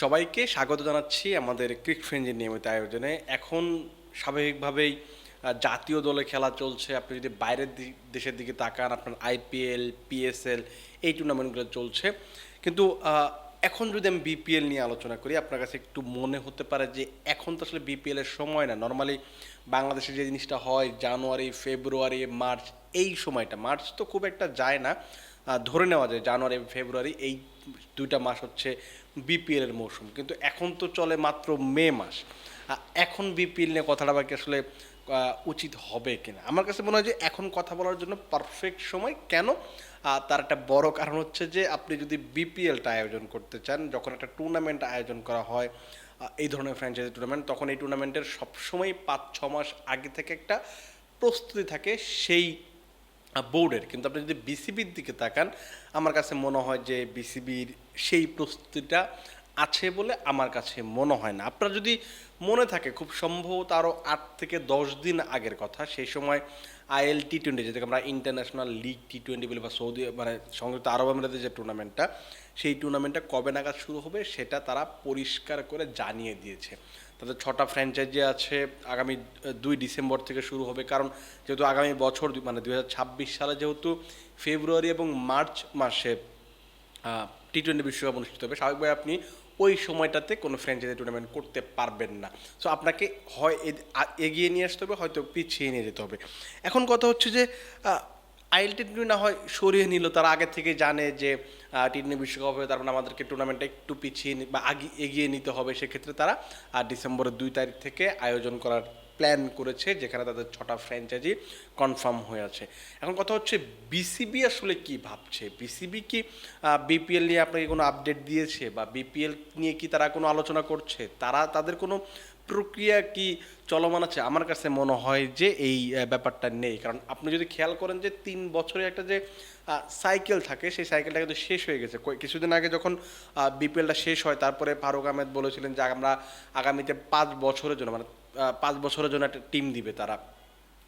সবাইকে স্বাগত জানাচ্ছি আমাদের ক্রিক ফ্রেঞ্জের নিয়মিত আয়োজনে। এখন স্বাভাবিকভাবেই জাতীয় দলে খেলা চলছে। আপনি যদি বাইরের দেশের দিকে তাকান, আপনার আইপিএল পিএসএল এই টুর্নামেন্টগুলো চলছে। কিন্তু এখন যদি আমি বিপিএল নিয়ে আলোচনা করি, আপনার কাছে একটু মনে হতে পারে যে এখন তো আসলে বিপিএল এর সময় না। নর্মালি বাংলাদেশে যে জিনিসটা হয়, জানুয়ারি, ফেব্রুয়ারি, মার্চ, এই সময়টা, মার্চ তো খুব একটা যায় না। ধরে নেওয়া যায় জানুয়ারি, ফেব্রুয়ারি, এই দুইটা মাস হচ্ছে বিপিএল এর মৌসুম। কিন্তু এখন তো চলে মাত্র মে মাস। এখন বিপিএল নিয়ে কথাটা বাকি আসলে উচিত হবে কিনা? আমার কাছে মনে হয় যে এখন কথা বলার জন্য পারফেক্ট সময়। কেন? তার একটা বড় কারণ হচ্ছে যে আপনি যদি বিপিএলটা আয়োজন করতে চান, যখন একটা টুর্নামেন্ট আয়োজন করা হয় এই ধরনের ফ্র্যাঞ্চাইজি টুর্নামেন্ট তখন এই টুর্নামেন্টের সবসময় পাঁচ, ছ মাস আগে থেকে একটা প্রস্তুতি থাকে, সেই বোর্ডের কিন্তু আপনি যদি বিসিবির দিকে তাকান, আমার কাছে মনে হয় যে বিসিবির সেই প্রস্তুতিটা আছে বলে আমার কাছে মনে হয় না। আপনার যদি মনে থাকে, খুব সম্ভবত আরও আট থেকে দশ দিন আগের কথা, সেই সময় আইএল টি টোয়েন্টি যেটাকে আমরা ইন্টারন্যাশনাল লিগ টি টোয়েন্টি বলি, বা সৌদি মানে সংযুক্ত আরব আমিরাতের যে টুর্নামেন্টটা সেই টুর্নামেন্টটা কবে নাগাদ শুরু হবে, সেটা তারা পরিষ্কার করে জানিয়ে দিয়েছে। তাদের ছটা ফ্র্যাঞ্চাইজি আছে, আগামী দুই ডিসেম্বর থেকে শুরু হবে। কারণ যেহেতু আগামী বছর মানে দু হাজার ছাব্বিশ সালে যেহেতু ফেব্রুয়ারি এবং মার্চ মাসে টি টোয়েন্টি বিশ্বকাপ অনুষ্ঠিত হবে। স্বাভাবিকভাবে আপনি ওই সময়টাতে কোনো ফ্র্যাঞ্চাইজি টুর্নামেন্ট করতে পারবেন না। সো আপনাকে হয় এগিয়ে নিয়ে আসতে হবে, হয়তো পিছিয়ে নিয়ে যেতে হবে। এখন কথা হচ্ছে যে আইএল টি টোয়েন্টি না হয় সরিয়ে নিল, তারা আগে থেকে জানে যে টি টোয়েন্টি বিশ্বকাপ হবে তার মানে আমাদেরকে টুর্নামেন্টটা একটু পিছিয়ে বা আগে এগিয়ে নিতে হবে। সেক্ষেত্রে তারা ডিসেম্বরের দুই তারিখ থেকে আয়োজন করার প্ল্যান করেছে, যেখানে তাদের ছটা ফ্র্যাঞ্চাইজি কনফার্ম হয়ে আছে। এখন কথা হচ্ছে বিসিবি আসলে কি ভাবছে? বিসিবি কি বিপিএল নিয়ে আপনাকে কোনো আপডেট দিয়েছে? বা বিপিএল নিয়ে কি তারা কোনো আলোচনা করছে? তারা, তাদের কোনো প্রক্রিয়া কি চলমান আছে? আমার কাছে মনে হয় যে এই ব্যাপারটা নেই। কারণ আপনি যদি খেয়াল করেন যে তিন বছরে একটা যে সাইকেল থাকে, সেই সাইকেলটা কিন্তু শেষ হয়ে গেছে। কিছুদিন আগে যখন বিপিএলটা শেষ হয়, তারপরে ফারুক আহমেদ বলেছিলেন যে আমরা আগামীতে পাঁচ বছরের জন্য মানে পাঁচ বছরের জন্য একটা টিম দিবে তারা।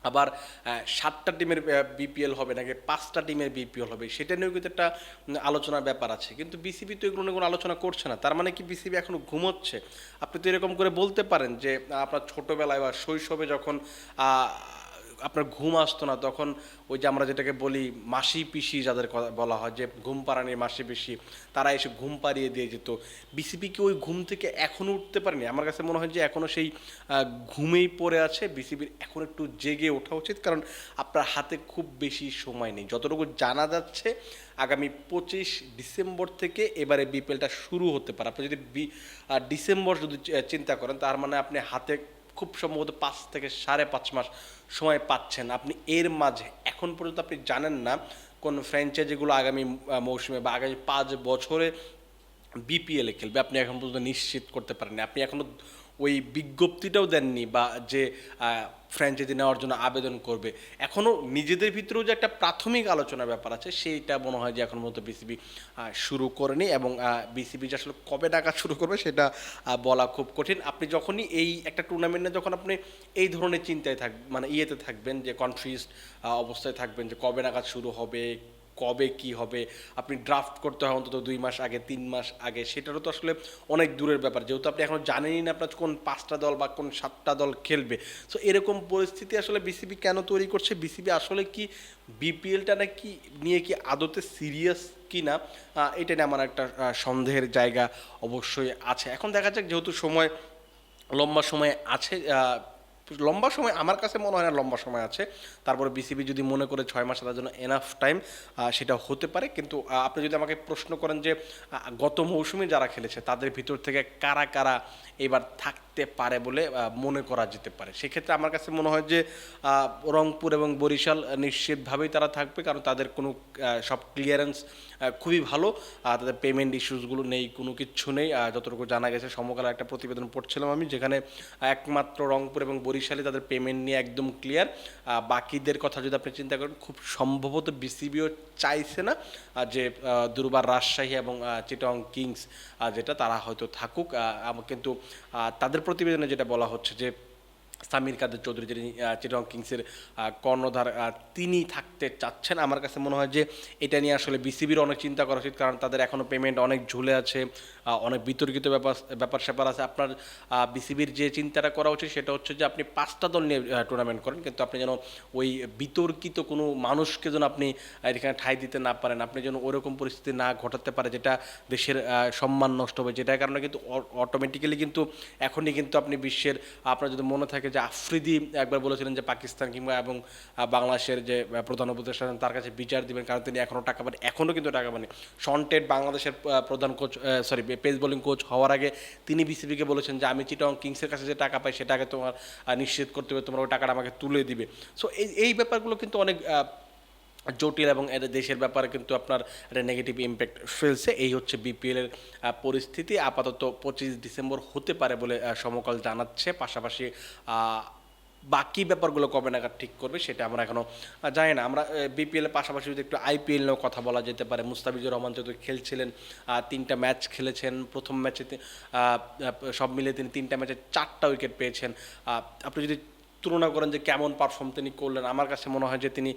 আবার সাতটা টিমের বিপিএল হবে, নাকি পাঁচটা টিমের বিপিএল হবে, সেটা নিয়েও কিন্তু একটা আলোচনার ব্যাপার আছে। কিন্তু বিসিবি তো এগুলো নিয়ে কোনো আলোচনা করছে না। তার মানে কি বিসিবি এখন ঘুমোচ্ছে? আপনি তো এরকম করে বলতে পারেন যে আপনার ছোটোবেলায় বা শৈশবে যখন আপনার ঘুম আসতো না, তখন ওই যে আমরা যেটাকে বলি মাসি পিসি যাদের কথা বলা হয়, যে ঘুম পাড়ানি মাসি পিসি, তারা এসে ঘুম পাড়িয়ে দিয়ে যেত। বিসিবি কি ওই ঘুম থেকে এখনও উঠতে পারেনি? আমার কাছে মনে হয় যে এখনও সেই ঘুমেই পড়ে আছে। বিসিবির এখন একটু জেগে ওঠা উচিত, কারণ আপনার হাতে খুব বেশি সময় নেই। যতটুকু জানা যাচ্ছে, আগামী পঁচিশ ডিসেম্বর থেকে এবারে বিপিএলটা শুরু হতে পারে। আপনি যদি ডিসেম্বর যদি চিন্তা করেন, তার মানে আপনি হাতে খুব সম্ভবত পাঁচ থেকে সাড়ে পাঁচ মাস সময় পাচ্ছেন। আপনি এর মাঝে, এখন পর্যন্ত আপনি জানেন না কোন ফ্র্যাঞ্চাইজিগুলো আগামী মৌসুমে বা আগামী পাঁচ বছরে বিপিএলে খেলবে। আপনি এখন পর্যন্ত নিশ্চিত করতে পারেননি। আপনি এখনও ওই বিজ্ঞপ্তিটাও দেননি বা যে ফ্র্যাঞ্চাইজি নেওয়ার জন্য আবেদন করবে। এখনও নিজেদের ভিতরেও যে একটা প্রাথমিক আলোচনার ব্যাপার আছে, সেইটা মনে হয় যে এখন মতো বিসিবি শুরু করেনি এবং বিসিবি যে আসলে কবে টাকা শুরু করবে সেটা বলা খুব কঠিন। আপনি যখনই এই একটা টুর্নামেন্টে যখন আপনি এই ধরনের চিন্তায় থাক মানে ইয়েতে থাকবেন যে কনফিউজ অবস্থায় থাকবেন যে কবে নাগাদ শুরু হবে কবে কি হবে, আপনি ড্রাফট করতে হয় অন্তত দুই মাস আগে, তিন মাস আগে, সেটারও তো আসলে অনেক দূরের ব্যাপার। যেহেতু আপনি এখন জানেনই না আপনার কোন পাঁচটা দল বা কোন সাতটা দল খেলবে। সো এরকম পরিস্থিতি আসলে বিসিবি কেন তৈরি করছে? বিসিবি আসলে কি বিপিএলটা নাকি নিয়ে কি আদতে সিরিয়াস কি না এটা নিয়ে আমার একটা সন্দেহের জায়গা অবশ্যই আছে। এখন দেখা যাক, যেহেতু সময়, লম্বা সময় আছে লম্বা সময় আমার কাছে মনে হয় না লম্বা সময় আছে। তারপরে বিসিবি যদি মনে করে ছয় মাস তার জন্য এনাফ টাইম সেটা হতে পারে। কিন্তু আপনি যদি আমাকে প্রশ্ন করেন যে গত মৌসুমে যারা খেলেছে, তাদের ভিতর থেকে কারা কারা এবার থাকতে পারে বলে মনে করা যেতে পারে। সেক্ষেত্রে আমার কাছে মনে হয় যে রংপুর এবং বরিশাল নিশ্চিতভাবেই তারা থাকবে, কারণ তাদের কোনো সব ক্লিয়ারেন্স খুবই ভালো। তাদের পেমেন্ট ইস্যুসগুলো নেই, কোনো কিচ্ছু নেই। যতটুকু জানা গেছে, সমকালে একটা প্রতিবেদন পড়ছিলাম আমি, যেখানে একমাত্র রংপুর এবং বরিশালে তাদের পেমেন্ট নিয়ে একদম ক্লিয়ার বাকিদের কথা যদি আপনি চিন্তা করেন, খুব সম্ভবত বিসিবিও চাইছে না যে দুর্বার রাজশাহী এবং চিটং কিংস যেটা তারা হয়তো থাকুক। কিন্তু তাদের প্রতিবেদনে যেটা বলা হচ্ছে যে সামির কাদের চৌধুরী, যিনি চিটং কিংসের কর্ণধার তিনি থাকতে চাচ্ছেন। আমার কাছে মনে হয় যে এটা নিয়ে আসলে বিসিবির অনেক চিন্তা করা উচিত, কারণ তাদের এখনও পেমেন্ট অনেক ঝুলে আছে অনেক বিতর্কিত ব্যাপার ব্যাপার স্যাপার আছে। আপনার বিসিবির যে চিন্তাটা করা উচিত সেটা হচ্ছে যে আপনি পাঁচটা দল নিয়ে টুর্নামেন্ট করেন, কিন্তু আপনি যেন ওই বিতর্কিত কোনো মানুষকে যেন আপনি এখানে ঠাঁই দিতে না পারেন, আপনি যেন ওরকম পরিস্থিতি না ঘটাতে পারে, যেটা দেশের সম্মান নষ্ট হবে, যেটার কারণে কিন্তু অটোমেটিক্যালি কিন্তু এখনই কিন্তু আপনি বিশ্বের, আপনার যদি মনে থাকে যে আফ্রিদি একবার বলেছিলেন যে পাকিস্তান কিংবা এবং বাংলাদেশের যে প্রধান উপদেষ্টা তার কাছে বিচার দিবেন, কারণ তিনি এখনও টাকা পান এখনও কিন্তু টাকা পাননি। শনটেড বাংলাদেশের প্রধান coach sorry pace bowling coach হওয়ার আগে তিনি বিসিবিকে বলেছেন যে আমি চিটং কিংসের কাছে যে টাকা পাই সেটাকে তোমার নিশ্চিত করতে হবে, তোমার ওই টাকাটা আমাকে তুলে দিবে। সো এই এই ব্যাপারগুলো কিন্তু অনেক জটিল এবং এটা দেশের ব্যাপারে কিন্তু আপনার একটা নেগেটিভ ইম্প্যাক্ট ফেলছে। এই হচ্ছে বিপিএলের পরিস্থিতি। আপাতত পঁচিশ ডিসেম্বর হতে পারে বলে সমকাল জানাচ্ছে। পাশাপাশি বাকি ব্যাপারগুলো কবে নাগাদ ঠিক করবে সেটা আমরা এখনও জানি না। আমরা বিপিএলের পাশাপাশি যদি একটু আইপিএল নিয়েও কথা বলা যেতে পারে, মুস্তাফিজুর রহমান যেহেতু খেলছিলেন তিনটা ম্যাচ খেলেছেন। প্রথম ম্যাচে সব মিলিয়ে তিনি তিনটা ম্যাচে চারটা উইকেট পেয়েছেন। আপনি যদি তুলনা করেন যে কেমন পারফর্ম তিনি করলেন। আমার কাছে মনে হয় যে তিনি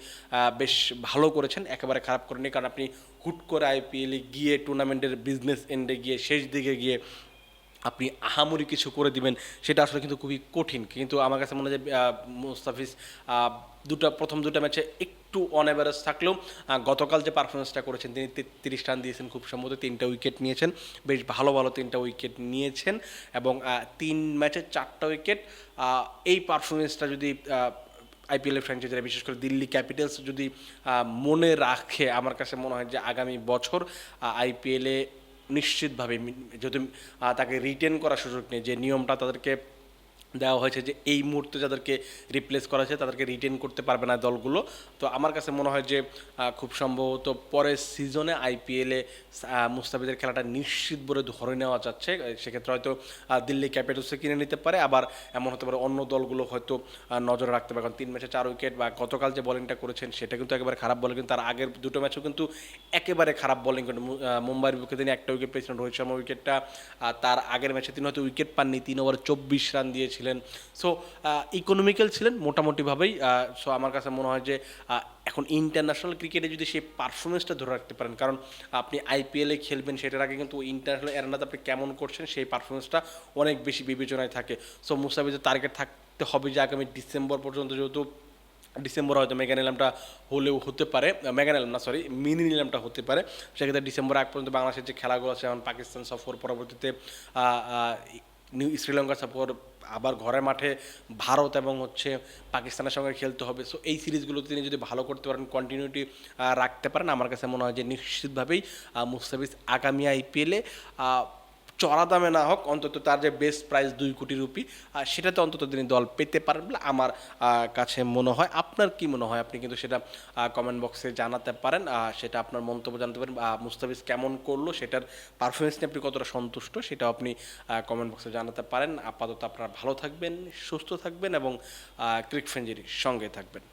বেশ ভালো করেছেন, একেবারে খারাপ করেননি। কারণ আপনি হুট করে আইপিএলে গিয়ে টুর্নামেন্টের বিজনেস এন্ডে গিয়ে, শেষ দিকে গিয়ে আপনি আহামরি কিছু করে দিবেন, সেটা আসলে কিন্তু খুবই কঠিন। কিন্তু আমার কাছে মনে হয় যে মুস্তাফিজ দুটো, প্রথম দুটো ম্যাচে একটু অন অ্যাভারেজ থাকলেও গতকাল যে পারফরমেন্সটা করেছেন, তিনি তিরিশ রান দিয়েছেন খুব সম্ভবত, তিনটা উইকেট নিয়েছেন। বেশ ভালো ভালো তিনটা উইকেট নিয়েছেন এবং তিন ম্যাচে চারটা উইকেট এই পারফরমেন্সটা যদি আইপিএলের ফ্র্যাঞ্চাইজিরা বিশেষ করে দিল্লি ক্যাপিটালস যদি মনে রাখে, আমার কাছে মনে হয় যে আগামী বছর আইপিএলে নিশ্চিতভাবে যদি তাকে রিটেন করার সুযোগ নেই যে নিয়মটা তাদেরকে দেওয়া হয়েছে যে এই মুহূর্তে যাদেরকে রিপ্লেস করা হয়েছে তাদেরকে রিটেন করতে পারবে না দলগুলো। তো আমার কাছে মনে হয় যে খুব সম্ভবত পরের সিজনে আইপিএলে মুস্তাফিজের খেলাটা নিশ্চিত বলে ধরে নেওয়া যাচ্ছে। সেক্ষেত্রে হয়তো দিল্লি ক্যাপিটালসে কিনে নিতে পারে। আবার এমন হতে পারে অন্য দলগুলো হয়তো নজরে রাখতে পারে। কারণ তিন ম্যাচে চার উইকেট বা গতকাল যে বোলিংটা করেছেন সেটা কিন্তু একেবারে খারাপ বলে কিন্তু তার আগের দুটো ম্যাচও কিন্তু একেবারে খারাপ বোলিং আহ, মুম্বাইয়ের বিপক্ষে তিনি একটা উইকেট পেয়েছিলেন। রোহিত শর্মা উইকেটটা তার আগের ম্যাচে তিনি হয়তো উইকেট পাননি। তিন ওভার চব্বিশ রান দিয়েছিলেন সো ইকোনমিক্যাল ছিলেন মোটামুটিভাবেই। সো আমার কাছে মনে হয় যে এখন ইন্টারন্যাশনাল ক্রিকেটে যদি সেই পারফরমেন্সটা ধরে রাখতে পারেন, কারণ আপনি আইপিএলে খেলবেন, সেটার আগে কিন্তু ইন্টারন্যাশনাল এরানাতে আপনি কেমন করছেন, সেই পারফরমেন্সটা অনেক বেশি বিবেচনায় থাকে। সো মুস্তাফিজের টার্গেট থাকতে হবে যে আগামী ডিসেম্বর পর্যন্ত, যেহেতু ডিসেম্বর হয়তো মেগা নিলামটা হলেও হতে পারে মেগা নিলাম না সরি মিনি নিলামটা হতে পারে। সেক্ষেত্রে ডিসেম্বর আগ পর্যন্ত বাংলাদেশের যে খেলাগুলো আছে, যেমন পাকিস্তান সফর পরবর্তীতে নিউ শ্রীলঙ্কা সাপোর্ট আবার ঘরের মাঠে ভারত এবং হচ্ছে পাকিস্তানের সঙ্গে খেলতে হবে। সো এই সিরিজগুলোতে তিনি যদি ভালো করতে পারেন কন্টিনিউটি রাখতে পারেন, আমার কাছে মনে হয় যে নিশ্চিতভাবেই মুস্তাফিজ আগামী আইপিএলে চড়া দামে না হোক, অন্তত তার যে বেস্ট প্রাইস দুই কোটি রুপি আর সেটাতে অন্তত তিনি দল পেতে পারেন বলে আমার কাছে মনে হয়। আপনার কি মনে হয়? আপনি কিন্তু সেটা কমেন্ট বক্সে জানাতে পারেন। সেটা আপনার মন্তব্য জানাতে পারেন। মুস্তাফিজ কেমন করল, সেটার পারফরমেন্স নিয়ে আপনি কতটা সন্তুষ্ট, সেটাও আপনি কমেন্ট বক্সে জানাতে পারেন। আপাতত আপনারা ভালো থাকবেন, সুস্থ থাকবেন এবং ক্রিক ফেঞ্জেরির সঙ্গে থাকবেন।